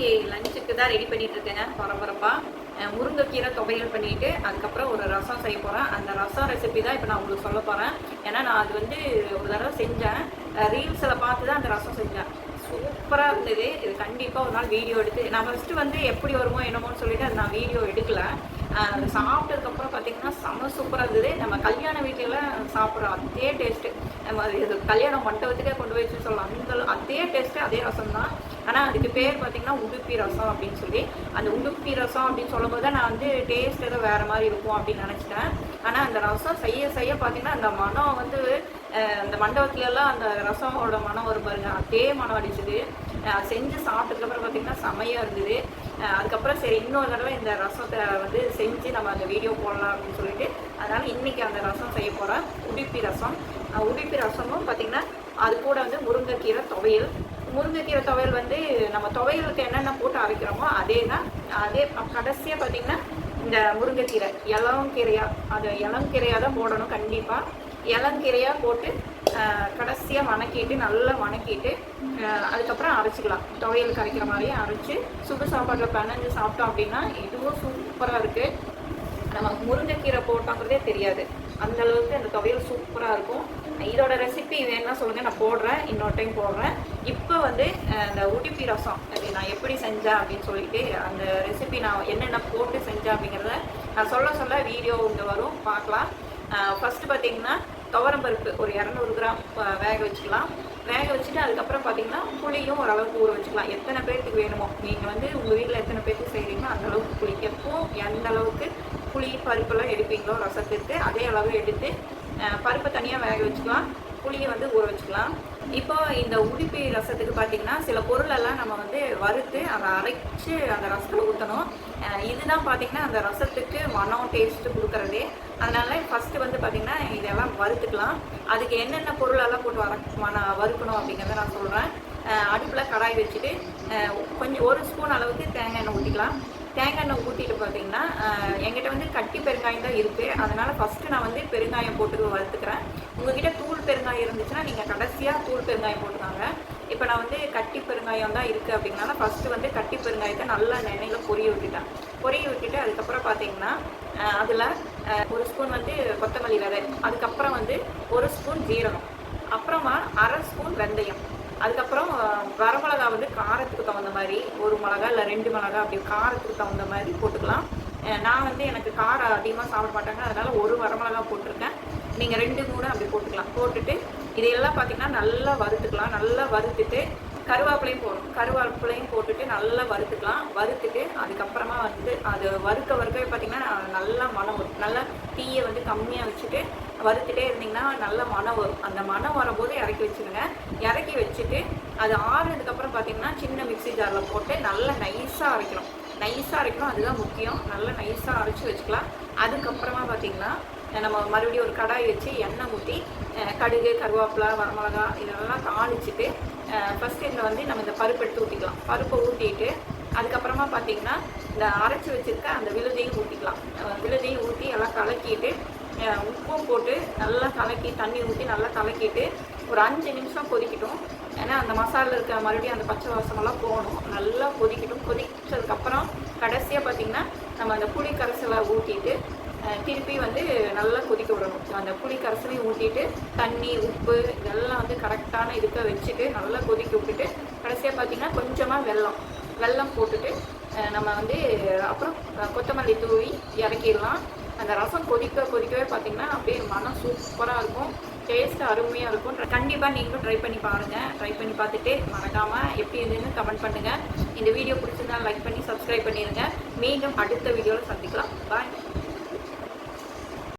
இன்னைக்கு லஞ்சுக்கு தான் ரெடி பண்ணிட்டு இருக்கேங்க பரபரப்பா முருங்கைக்கீரை துவையல் பண்ணிட்டு அதுக்கப்புறம் ஒரு ரசம் செய்ய போறேன். அந்த ரசம் ரெசிபி தான் இப்போ நான் உங்களுக்கு சொல்ல போறேன். ஏன்னா நான் அது வந்து ஒரு தடவை செஞ்சேன். ரீல்ஸில் பார்த்து தான் அந்த ரசம் செஞ்சேன். சூப்பராக இருந்தது. இது கண்டிப்பாக ஒரு நாள் வீடியோ எடுத்து நான் ஃபஸ்ட்டு வந்து எப்படி வருமோ என்னமோன்னு சொல்லிட்டு அது நான் வீடியோ எடுக்கல. சாப்பிட்டதுக்கப்புறம் பார்த்தீங்கன்னா செம சூப்பராக இருந்தது. நம்ம கல்யாண வீட்டிலலாம் சாப்பிட்றோம் அதே டேஸ்ட்டு நம்ம இது கல்யாண மண்டபத்துக்கே கொண்டு போய் சொல்லலாம் அந்த அதே டேஸ்ட்டு அதே ரசம் தான் ஆனால் அதுக்கு பேர் பார்த்தீங்கன்னா உடுப்பி ரசம் அப்படின்னு சொல்லி. அந்த உடுப்பி ரசம் அப்படின்னு சொல்லும்போது தான் நான் வந்து டேஸ்ட் ஏதோ வேறு மாதிரி இருக்கும் அப்படின்னு நினச்சிட்டேன். ஆனால் அந்த ரசம் செய்ய செய்ய பார்த்தீங்கன்னா அந்த மனம் வந்து அந்த மண்டபத்துலலாம் அந்த ரசமோட மனம் வரும் பாருங்க. அதே மனம் அடிச்சுது. செஞ்சு சாப்பிட்டதுக்கப்புறம் பார்த்தீங்கன்னா செமையாக இருந்தது. அதுக்கப்புறம் சரி இன்னொரு தடவை இந்த ரசத்தை வந்து செஞ்சு நம்ம அந்த வீடியோ போடலாம் அப்படின்னு சொல்லிட்டு அதனால் இன்னைக்கு அந்த ரசம் செய்ய போகிறேன் உடுப்பி ரசம். உடுப்பி ரசமும் பார்த்தீங்கன்னா அது கூட வந்து முருங்கைக்கீரை துவையல். முருங்கைக்கீரை துவையல் வந்து நம்ம துவையலுக்கு என்னென்ன போட்டு அரைக்கிறோமோ அதே தான் அதே கடைசியாக பார்த்தீங்கன்னா இந்த முருங்கைக்கீரை இளங்கீரையாக அது இளங்கீரையாக தான் போடணும் கண்டிப்பாக இளங்கீரையாக போட்டு ஈஸியாக வணக்கிட்டு நல்லா வணக்கிட்டு அதுக்கப்புறம் அரைச்சிக்கலாம். துவையல் கரைக்கிற மாதிரியே அரைச்சி சுடு சாப்பாட்டில் பிணைஞ்சு சாப்பிட்டோம் அப்படின்னா இதுவும் சூப்பராக இருக்குது நம்ம முருங்கைக்கீரை போட்டோங்கிறதே தெரியாது. அந்த அளவுக்கு அந்த துவையல் சூப்பராக இருக்கும். இதோட ரெசிபி வேணும்னா சொல்லுங்கள் நான் போடுறேன். இன்னொரு டைம் போடுறேன். இப்போ வந்து அந்த இந்த உடுப்பி ரசம் அது நான் எப்படி செஞ்சேன் அப்படின்னு சொல்லிட்டு அந்த ரெசிபி நான் என்னென்ன போட்டு செஞ்சேன் அப்படிங்கிறத நான் சொல்ல சொல்ல வீடியோ இங்கே வரும். பார்க்கலாம். ஃபஸ்ட்டு பார்த்தீங்கன்னா துவரம் பருப்பு ஒரு இரநூறு கிராம் வேக வச்சுக்கலாம். வேக வச்சுட்டு அதுக்கப்புறம் பார்த்தீங்கன்னா புளியும் ஓரளவுக்கு ஊற வச்சுக்கலாம். எத்தனை பேர்த்துக்கு வேணுமோ. நீங்கள் வந்து உங்கள் வீட்டில் எத்தனை பேர்த்துக்கு செய்கிறீங்களோ அந்த அளவுக்கு புளி எந்த அளவுக்கு புளி பருப்பெல்லாம் எடுப்பீங்களோ ரசத்துக்கு அதே அளவு எடுத்து பருப்பை தனியாக வேக வச்சுக்கலாம். புளியை வந்து ஊற வச்சுக்கலாம். இப்போ இந்த உடுப்பி ரசத்துக்கு பார்த்தீங்கன்னா சில பொருளெல்லாம் நம்ம வந்து வறுத்து அதை அரைச்சு அந்த ரசத்தில் ஊற்றணும் இதுதான் பார்த்தீங்கன்னா அந்த ரசத்துக்கு மனம் டேஸ்ட்டு கொடுக்குறதே. அதனால ஃபஸ்ட்டு வந்து பார்த்தீங்கன்னா இதெல்லாம் வறுத்துக்கலாம். அதுக்கு என்னென்ன பொருளெல்லாம் போட்டு வர மன வறுக்கணும் அப்படிங்கிறத நான் சொல்கிறேன் அடுப்பில் கடாய் வச்சுட்டு கொஞ்சம் ஒரு ஸ்பூன் அளவுக்கு தேங்காய் எண்ணெய் ஊற்றிக்கலாம் தேங்காய் எண்ணெய் ஊற்றிட்டு பார்த்தீங்கன்னா எங்கிட்ட என்கிட்ட வந்து கட்டி பெருங்காயம் தான் இருக்குது அதனால் ஃபஸ்ட்டு நான் வந்து பெருங்காயம் போட்டு வளர்த்துக்கிறேன் உங்ககிட்ட தூள் பெருங்காயம் இருந்துச்சுன்னா நீங்கள் கடைசியாக தூள் பெருங்காயம் போட்டுக்காங்க. இப்போ நான் வந்து கட்டி பெருங்காயம் தான் இருக்குது அப்படின்னால ஃபஸ்ட்டு வந்து கட்டி பெருங்காயத்தை நல்லா நெனையில் பொரிய விட்டுட்டேன். பொரிய விட்டுட்டு அதுக்கப்புறம் பார்த்தீங்கன்னா அதில் ஒரு ஸ்பூன் வந்து கொத்தமல்லி விதை அதுக்கப்புறம் வந்து ஒரு ஸ்பூன் ஜீரகம் அப்புறமா அரை ஸ்பூன் வெந்தயம். அதுக்கப்புறம் வரமிளகா வந்து காரத்துக்கு தகுந்த மாதிரி ஒரு மிளகா இல்லை ரெண்டு மிளகா அப்படி காரத்துக்கு தகுந்த மாதிரி போட்டுக்கலாம். நான் வந்து எனக்கு காரம் அதிகமாக சாப்பிட மாட்டாங்க. அதனால் ஒரு வரமிளகா போட்டிருக்கேன். நீங்கள் ரெண்டு மூணு அப்படி போட்டுக்கலாம். போட்டுட்டு இதையெல்லாம் பார்த்தீங்கன்னா நல்லா வறுத்துக்கலாம். நல்லா வறுத்துட்டு கருவேப்பிலையும் போடணும். கருவேப்பிலையும் போட்டுட்டு நல்லா வறுத்துக்கலாம். வறுத்துட்டு அதுக்கப்புறமா வந்து அது வறுக்க வறுக்கவே பார்த்தீங்கன்னா நல்லா மனம் வரும். நல்லா தீயை வந்து கம்மியாக வச்சுட்டு வறுத்துட்டே இருந்தீங்கன்னா நல்ல மனம் வரும். அந்த மனம் வரும்போது இறக்கி வச்சுருங்க. இறக்கி வச்சுட்டு அது ஆறுனதுக்கப்புறம் பார்த்தீங்கன்னா சின்ன மிக்சி ஜாரில் போட்டு நல்லா நைஸாக அரைக்கணும். நைஸாக அரைக்கணும். அதுதான் முக்கியம். நல்லா நைஸாக அரைச்சி வச்சுக்கலாம். அதுக்கப்புறமா பார்த்தீங்கன்னா நம்ம மறுபடியும் ஒரு கடாய் வச்சு எண்ணெய் ஊற்றி கடுகு கருவேப்பிலை வரமிளகா இதெல்லாம் தாளிச்சிட்டு ஃபஸ்ட்டு இதில் வந்து நம்ம இந்த பருப்பு எடுத்து ஊற்றிக்கலாம் பருப்பை ஊற்றிட்டு அதுக்கப்புறமா பார்த்தீங்கன்னா இந்த அரைச்சி வச்சுருக்க அந்த விழுதையும் ஊற்றிக்கலாம் விழுதையும் ஊற்றி எல்லாம் கலக்கிட்டு உப்பும் போட்டு நல்லா கலக்கி தண்ணி ஊற்றி நல்லா கலக்கிட்டு ஒரு அஞ்சு நிமிஷம் கொதிக்கட்டும். ஏன்னா அந்த மசாலில் இருக்க மறுபடியும் அந்த பச்சை வாசமெல்லாம் போகணும். நல்லா கொதிக்கட்டும். கொதிச்சதுக்கப்புறம் கடைசியாக பார்த்தீங்கன்னா நம்ம அந்த புளி கரைசலை ஊற்றிட்டு திருப்பி வந்து நல்லா கொதிக்க விடணும். அந்த புளி கரைசலையும் ஊற்றிட்டு தண்ணி உப்பு இதெல்லாம் வந்து கரெக்டான இதுக்க வச்சுட்டு நல்லா கொதிக்க விட்டுட்டு கடைசியாக பார்த்தீங்கன்னா கொஞ்சமாக வெல்லம். வெல்லம் போட்டுட்டு நம்ம வந்து அப்புறம் கொத்தமல்லி தூவி இறக்கிடலாம். அந்த ரசம் கொதிக்க கொதிக்கவே பார்த்தீங்கன்னா அப்படியே மனம் சூப்பராக இருக்கும். டேஸ்ட் அருமையாக இருக்கும். கண்டிப்பாக நீங்களும் ட்ரை பண்ணி பாருங்கள் ட்ரை பண்ணி பார்த்துட்டு மறக்காமல் எப்படி இருந்ததுன்னு கமெண்ட் பண்ணுங்கள் இந்த வீடியோ பிடிச்சிருந்தா லைக் பண்ணி சப்ஸ்கிரைப் பண்ணிடுங்க மீண்டும் அடுத்த வீடியோவில் சந்திக்கலாம். பாய்